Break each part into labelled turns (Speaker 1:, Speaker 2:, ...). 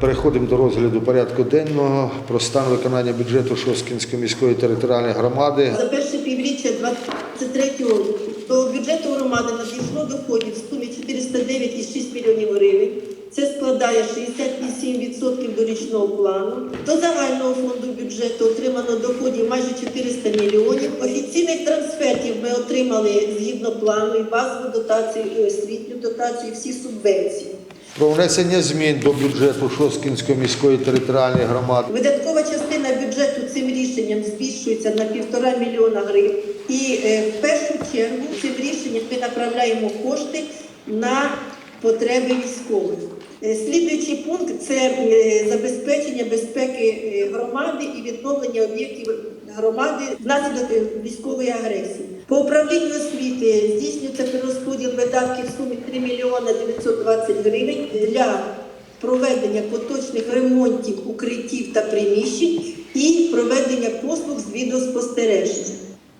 Speaker 1: Переходимо до розгляду порядку денного про стан виконання бюджету Шосткінської міської територіальної громади.
Speaker 2: За перше півріччя 2023 року до бюджету громади надійшло доходів в сумі 409,6 мільйонів гривень. Це складає 67% до річного плану. До загального фонду бюджету отримано доходів майже 400 мільйонів. Офіційних трансфертів ми отримали згідно плану і базову дотацію, і освітню дотацію, і всі субвенції.
Speaker 1: Про внесення змін до бюджету Шосткінської міської територіальної громади.
Speaker 2: Видаткова частина бюджету цим рішенням збільшується на півтора мільйона гривень. І е, в першу чергу цим рішенням ми направляємо кошти на потреби військових. Е, Слідуючий пункт це е, забезпечення безпеки громади і відновлення об'єктів громади внаслідок військової агресії. По управлінню освіти здійснюється перерозподіл видатків в сумі 3 мільйона 920 гривень для проведення поточних ремонтів укриттів та приміщень і проведення послуг з відеоспостереження.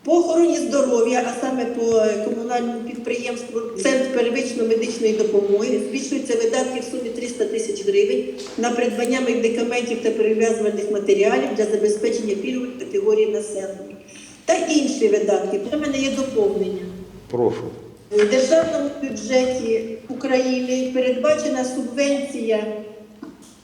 Speaker 2: По охороні здоров'я, а саме по е, комунальному підприємству Центр первичної медичної допомоги, збільшуються видатки в сумі 300 тисяч гривень на придбання медикаментів та перев'язувальних матеріалів для забезпечення пільгових категорій населення. Та інші видатки. Для мене є доповнення.
Speaker 1: Прошу.
Speaker 2: У державному бюджеті України передбачена субвенція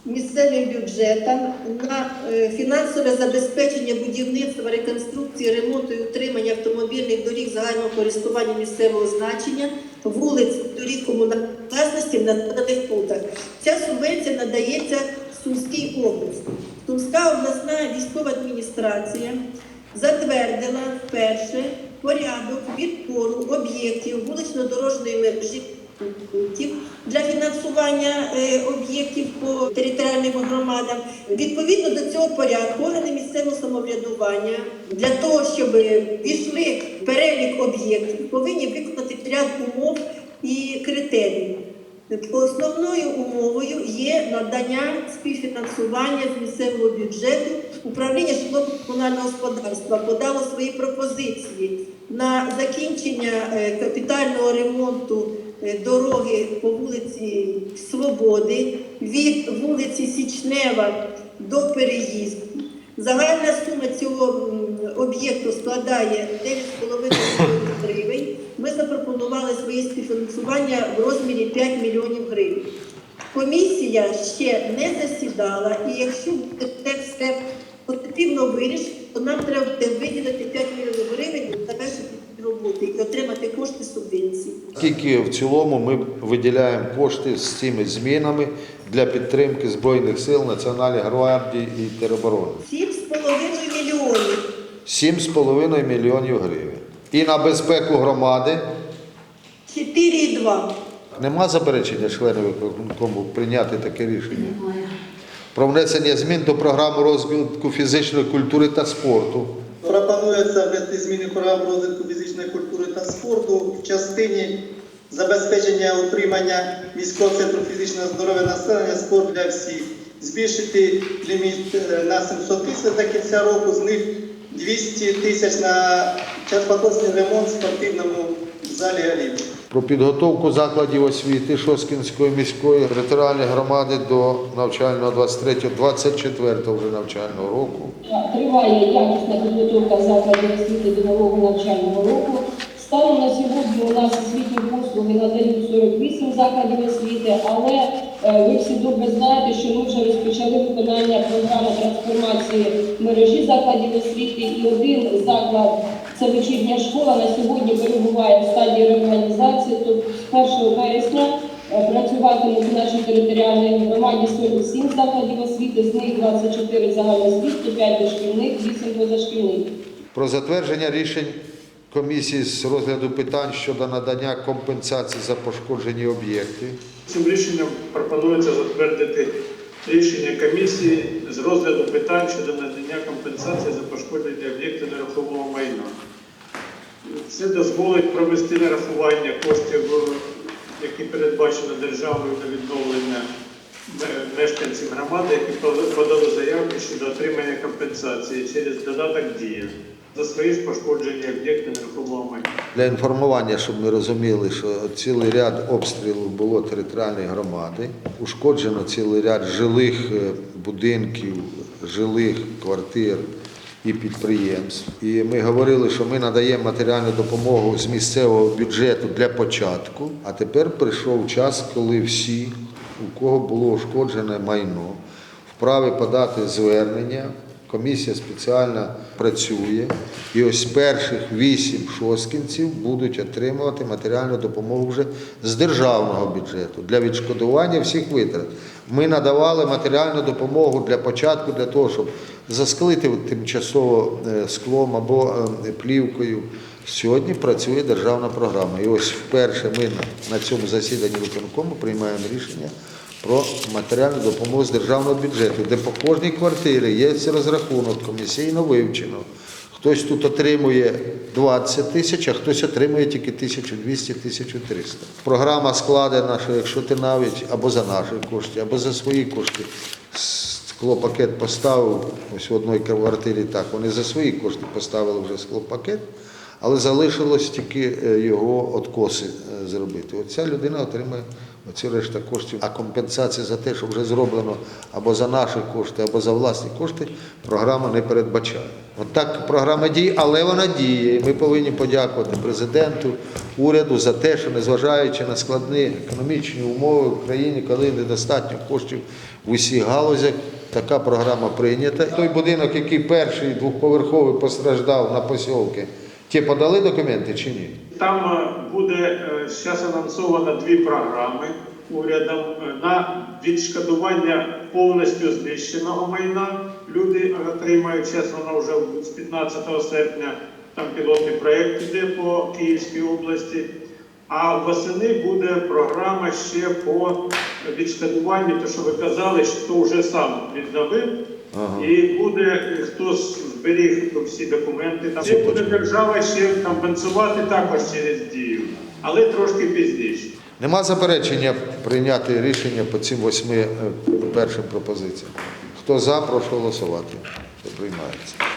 Speaker 2: місцевим бюджетам на е, фінансове забезпечення будівництва, реконструкції, ремонту і утримання автомобільних доріг загального користування місцевого значення, вулиць, доріг комунальної власності в населених пунктах. Ця субвенція надається Сумській області. Сумська обласна військова адміністрація затвердила вперше порядок відбору об'єктів вулично-дорожньої мережі для фінансування е, об'єктів по територіальним громадам. Відповідно до цього порядку органи місцевого самоврядування для того, щоб війшли перелік об'єктів, повинні виконати ряд умов і критеріїв. Основною умовою є надання співфінансування з місцевого бюджету. Управління житлово-комунального господарства подало свої пропозиції на закінчення е, капітального ремонту е, дороги по вулиці Свободи від вулиці Січнева до переїзду. Загальна сума цього об'єкту складає 9,5 мільйонів гривень. Ми запропонували своє співфінансування в розмірі 5 мільйонів гривень. Комісія ще не засідала, і якщо це все потрібно вирішити, то нам треба буде виділити 5 мільйонів гривень для завершити роботи і отримати кошти субвенції.
Speaker 1: Скільки в цілому ми виділяємо кошти з цими змінами для підтримки Збройних сил, Національної гвардії і тероборони?
Speaker 2: 7,5 мільйонів.
Speaker 1: 7,5 мільйонів гривень. І на безпеку громади
Speaker 2: 4,2.
Speaker 1: нема заперечення членів виконкому прийняти таке рішення. Про внесення змін до програми розвитку фізичної культури та спорту.
Speaker 3: Пропонується ввести зміни в програму розвитку фізичної культури та спорту в частині забезпечення утримання міського центру фізичного здоров'я населення спорт для всіх, збільшити ліміт е, на 700 тисяч до кінця року, з них 200 тисяч на частоточний ремонт в спортивному залі Олімп.
Speaker 1: Про підготовку закладів освіти Шоскінської міської територіальної громади до навчального 23-24 вже навчального року.
Speaker 4: Триває якісна підготовка закладів освіти до нового навчального року. Станом на сьогодні у нас освітні послуги надають 48 закладів освіти, але е, ви всі добре знаєте, що ми вже розпочали виконання програми трансформації мережі закладів освіти, і один заклад це вечірня школа на сьогодні перебуває в стадії реорганізації. Тобто з 1 вересня е, працюватимуть в нашій територіальній громаді 47 закладів освіти, з них 24 загальноосвітні, 5 дошкільних, 8 позашкільних.
Speaker 1: Про затвердження рішень комісії з розгляду питань щодо надання компенсації за пошкоджені об'єкти.
Speaker 5: Цим рішенням пропонується затвердити рішення комісії з розгляду питань щодо надання компенсації за пошкоджені об'єкти нерухомого майна. Це дозволить провести нарахування коштів, які передбачено державою на відновлення мешканців громади, які подали заявки щодо отримання компенсації через додаток «Дія». за свої ж пошкоджені об'єкти нерухомого майна.
Speaker 1: Для інформування, щоб ми розуміли, що цілий ряд обстрілів було територіальної громади, ушкоджено цілий ряд жилих е, будинків, жилих квартир і підприємств. І ми говорили, що ми надаємо матеріальну допомогу з місцевого бюджету для початку. А тепер прийшов час, коли всі, у кого було ушкоджене майно, вправі подати звернення. Комісія спеціально працює, і ось перших вісім шосткінців будуть отримувати матеріальну допомогу вже з державного бюджету для відшкодування всіх витрат. Ми надавали матеріальну допомогу для початку, для того, щоб засклити тимчасово е, склом або е, плівкою. Сьогодні працює державна програма. І ось вперше ми на цьому засіданні виконкому приймаємо рішення про матеріальну допомогу з державного бюджету, де по кожній квартирі є розрахунок комісійно вивчено. Хтось тут отримує 20 тисяч, а хтось отримує тільки 1200-1300. Програма складена, що якщо ти навіть або за наші кошти, або за свої кошти склопакет поставив, ось в одній квартирі так, вони за свої кошти поставили вже склопакет, але залишилось тільки е, його откоси е, зробити. Оця людина отримає оці решта коштів. А компенсація за те, що вже зроблено або за наші кошти, або за власні кошти, програма не передбачає. От так програма діє, але вона діє. Ми повинні подякувати президенту, уряду за те, що незважаючи на складні економічні умови в країні, коли недостатньо коштів в усіх галузях, така програма прийнята. Той будинок, який перший двохповерховий постраждав на посілки, ті подали документи чи ні?
Speaker 5: Там е, буде зараз анонсовано дві програми урядом е, на відшкодування повністю знищеного майна. Люди отримають зараз воно вже з 15 серпня. Там пілотний проєкт іде по Київській області. А восени буде програма ще по відшкодуванню, те, що ви казали, що вже сам відновив.
Speaker 1: Ага.
Speaker 5: І буде хто зберіг всі документи. Там Це буде держава ще компенсувати також через дію, але трошки пізніше.
Speaker 1: Нема заперечення прийняти рішення по цим восьми е, першим пропозиціям. Хто за, прошу голосувати. Це приймається.